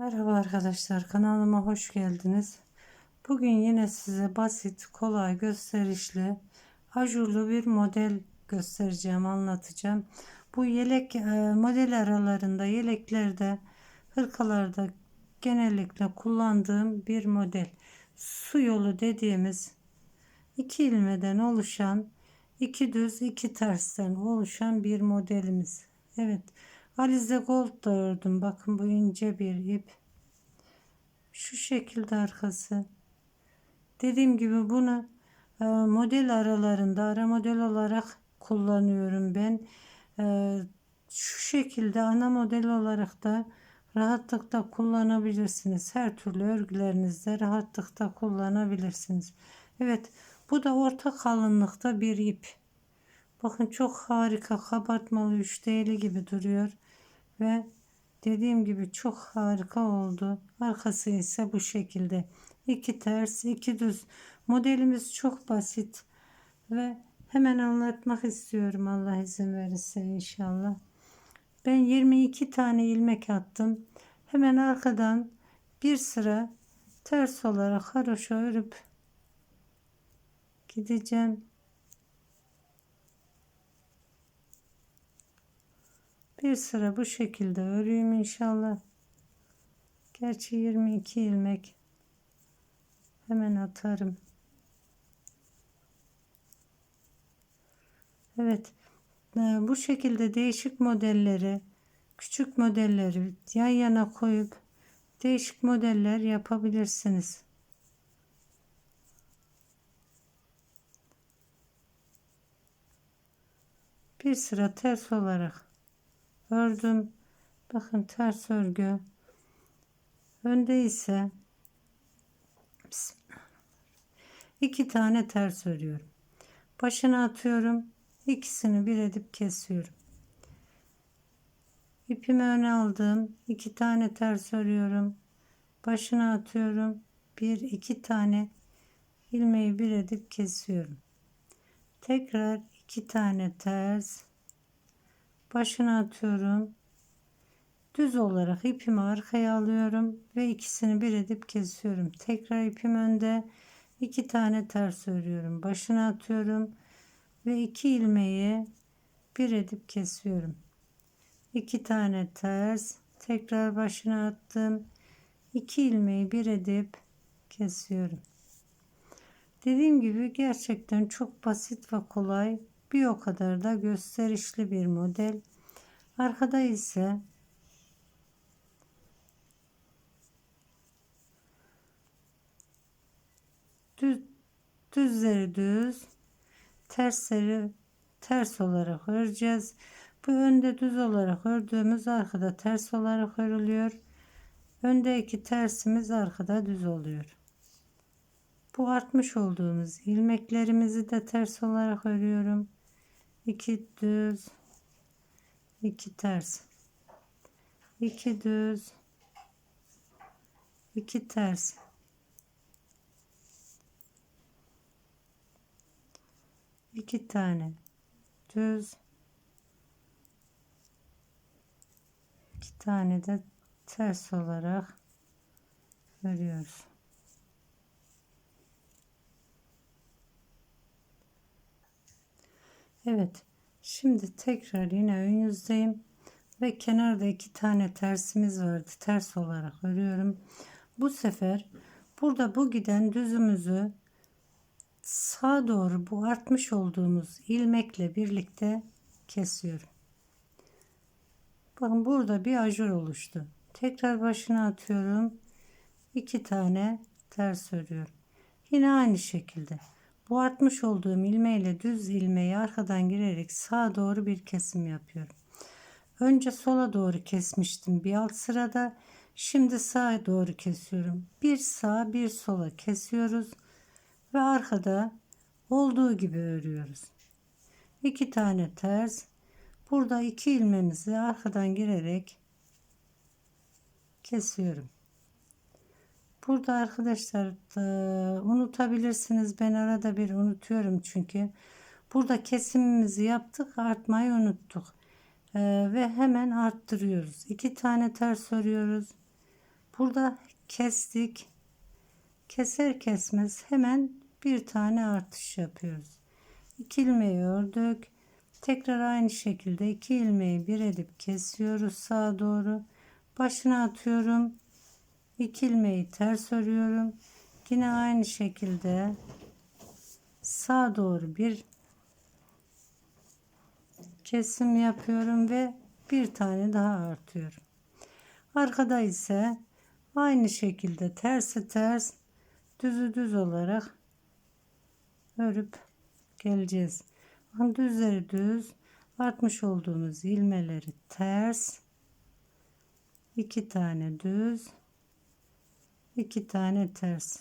Merhaba arkadaşlar kanalıma hoş geldiniz. Bugün yine size basit, kolay, gösterişli, ajurlu bir model göstereceğim, anlatacağım. Bu yelek e, model aralarında, yeleklerde, hırkalarda genellikle kullandığım bir model. Su yolu dediğimiz iki ilmeden oluşan, iki düz, iki tersten oluşan bir modelimiz. Evet. Alize Gold da ördüm. Bakın bu ince bir ip. Şu şekilde arkası. Dediğim gibi bunu e, model aralarında ara model olarak kullanıyorum ben. E, şu şekilde ana model olarak da rahatlıkla kullanabilirsiniz. Her türlü örgülerinizde rahatlıkla kullanabilirsiniz. Evet bu da orta kalınlıkta bir ip. Bakın çok harika kabartmalı 3D'li gibi duruyor. Ve dediğim gibi çok harika oldu. Arkası ise bu şekilde. iki ters iki düz. Modelimiz çok basit. Ve hemen anlatmak istiyorum Allah izin verirse inşallah. Ben 22 tane ilmek attım. Hemen arkadan bir sıra ters olarak haroşa örüp gideceğim. Bir sıra bu şekilde öreyim inşallah. Gerçi 22 ilmek hemen atarım. Evet. E, bu şekilde değişik modelleri, küçük modelleri yan yana koyup değişik modeller yapabilirsiniz. Bir sıra ters olarak ördüm. Bakın ters örgü. Önde ise iki tane ters örüyorum. Başına atıyorum. İkisini bir edip kesiyorum. İpimi öne aldım. iki tane ters örüyorum. Başına atıyorum. Bir iki tane ilmeği bir edip kesiyorum. Tekrar iki tane ters başına atıyorum. Düz olarak ipimi arkaya alıyorum ve ikisini bir edip kesiyorum. Tekrar ipim önde iki tane ters örüyorum. Başına atıyorum ve iki ilmeği bir edip kesiyorum. İki tane ters tekrar başına attım. iki ilmeği bir edip kesiyorum. Dediğim gibi gerçekten çok basit ve kolay bir o kadar da gösterişli bir model. Arkada ise düz, düzleri düz, tersleri ters olarak öreceğiz. Bu önde düz olarak ördüğümüz arkada ters olarak örülüyor. Öndeki tersimiz arkada düz oluyor. Bu artmış olduğumuz ilmeklerimizi de ters olarak örüyorum. 2 düz 2 ters 2 düz 2 ters iki tane düz iki tane de ters olarak örüyoruz. Evet. Şimdi tekrar yine ön yüzdeyim. Ve kenarda iki tane tersimiz vardı. Ters olarak örüyorum. Bu sefer burada bu giden düzümüzü sağa doğru bu artmış olduğumuz ilmekle birlikte kesiyorum. Bakın burada bir ajur oluştu. Tekrar başına atıyorum. iki tane ters örüyorum. Yine aynı şekilde. Bu artmış olduğum ilmeğiyle düz ilmeği arkadan girerek sağa doğru bir kesim yapıyorum. Önce sola doğru kesmiştim bir alt sırada. Şimdi sağa doğru kesiyorum. Bir sağ bir sola kesiyoruz ve arkada olduğu gibi örüyoruz. İki tane ters. Burada iki ilmemizi arkadan girerek kesiyorum. Burada arkadaşlar e, unutabilirsiniz. Ben arada bir unutuyorum çünkü. Burada kesimimizi yaptık. Artmayı unuttuk. E, ve hemen arttırıyoruz. İki tane ters örüyoruz. Burada kestik. Keser kesmez hemen bir tane artış yapıyoruz. İki ilmeği ördük. Tekrar aynı şekilde iki ilmeği bir edip kesiyoruz sağa doğru. Başına atıyorum. İki ilmeği ters örüyorum. Yine aynı şekilde sağa doğru bir kesim yapıyorum ve bir tane daha artıyorum. Arkada ise aynı şekilde tersi ters düzü düz olarak örüp geleceğiz. Düzleri düz artmış olduğumuz ilmeleri ters iki tane düz iki tane ters.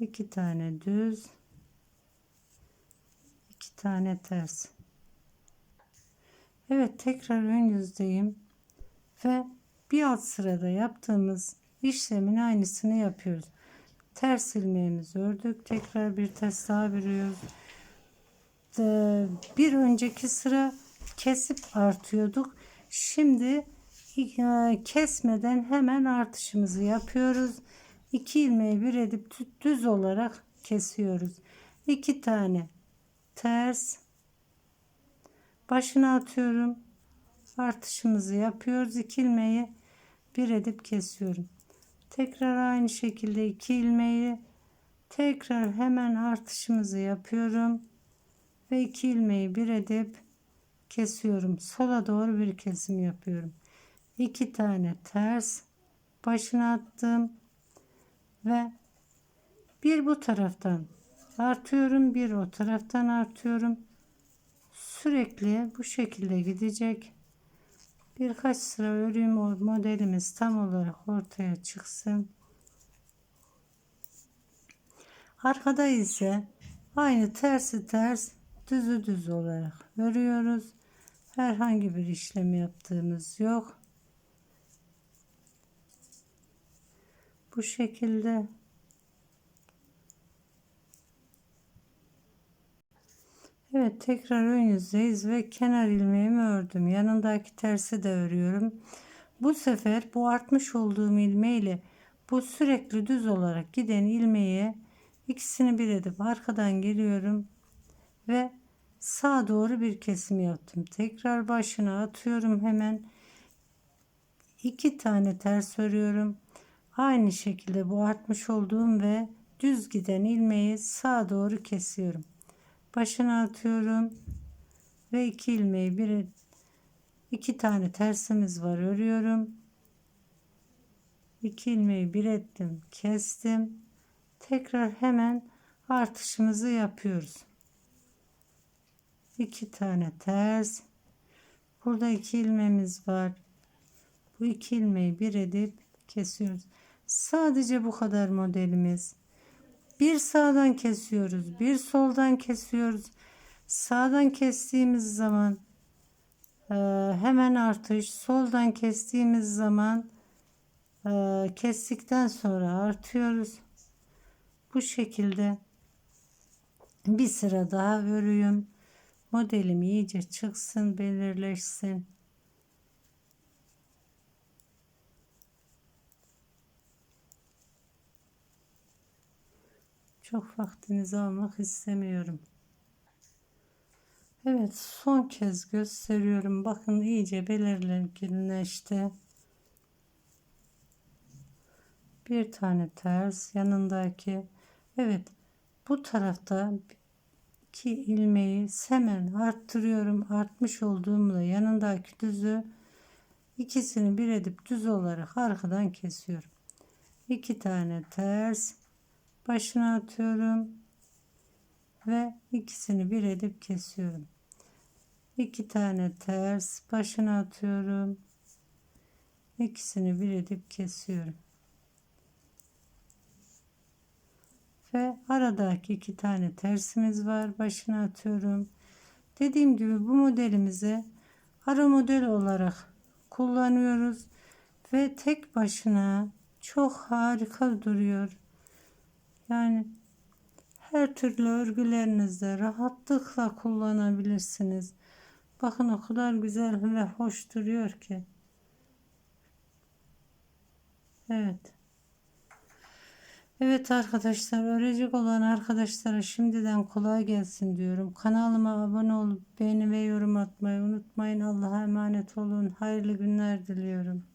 İki tane düz. İki tane ters. Evet tekrar ön yüzdeyim. Ve bir alt sırada yaptığımız işlemin aynısını yapıyoruz. Ters ilmeğimizi ördük. Tekrar bir ters daha örüyoruz Ee, bir önceki sıra kesip artıyorduk. Şimdi kesmeden hemen artışımızı yapıyoruz. 2 ilmeği bir edip düz olarak kesiyoruz. 2 tane ters başına atıyorum. Artışımızı yapıyoruz. 2 ilmeği bir edip kesiyorum. Tekrar aynı şekilde 2 ilmeği tekrar hemen artışımızı yapıyorum ve 2 ilmeği bir edip kesiyorum. Sola doğru bir kesim yapıyorum iki tane ters başına attım ve bir bu taraftan artıyorum bir o taraftan artıyorum. Sürekli bu şekilde gidecek. Birkaç sıra öreyim o modelimiz tam olarak ortaya çıksın. Arkada ise aynı tersi ters düzü düz olarak örüyoruz. Herhangi bir işlem yaptığımız yok bu şekilde Evet tekrar ön yüzdeyiz ve kenar ilmeğimi ördüm. Yanındaki tersi de örüyorum. Bu sefer bu artmış olduğum ilmeğiyle bu sürekli düz olarak giden ilmeğe ikisini bir edip arkadan geliyorum ve sağa doğru bir kesim yaptım. Tekrar başına atıyorum hemen. iki tane ters örüyorum. Aynı şekilde bu artmış olduğum ve düz giden ilmeği sağa doğru kesiyorum. Başına atıyorum ve iki ilmeği bir iki tane tersimiz var örüyorum. İki ilmeği bir ettim, kestim. Tekrar hemen artışımızı yapıyoruz. İki tane ters. Burada iki ilmeğimiz var. Bu iki ilmeği bir edip kesiyoruz. Sadece bu kadar modelimiz. Bir sağdan kesiyoruz, bir soldan kesiyoruz. Sağdan kestiğimiz zaman e, hemen artış, soldan kestiğimiz zaman e, kestikten sonra artıyoruz. Bu şekilde bir sıra daha örüyorum. Modelim iyice çıksın, belirleşsin. Çok vaktinizi almak istemiyorum. Evet son kez gösteriyorum. Bakın iyice belirginleşti. Bir tane ters yanındaki. Evet bu tarafta iki ilmeği hemen arttırıyorum. Artmış olduğumda yanındaki düzü ikisini bir edip düz olarak arkadan kesiyorum. İki tane ters başına atıyorum ve ikisini bir edip kesiyorum. İki tane ters başına atıyorum. ikisini bir edip kesiyorum. Ve aradaki iki tane tersimiz var. Başına atıyorum. Dediğim gibi bu modelimizi ara model olarak kullanıyoruz ve tek başına çok harika duruyor. Yani her türlü örgülerinizde rahatlıkla kullanabilirsiniz. Bakın o kadar güzel ve hoş duruyor ki. Evet. Evet arkadaşlar örecek olan arkadaşlara şimdiden kolay gelsin diyorum. Kanalıma abone olup beğeni ve yorum atmayı unutmayın. Allah'a emanet olun. Hayırlı günler diliyorum.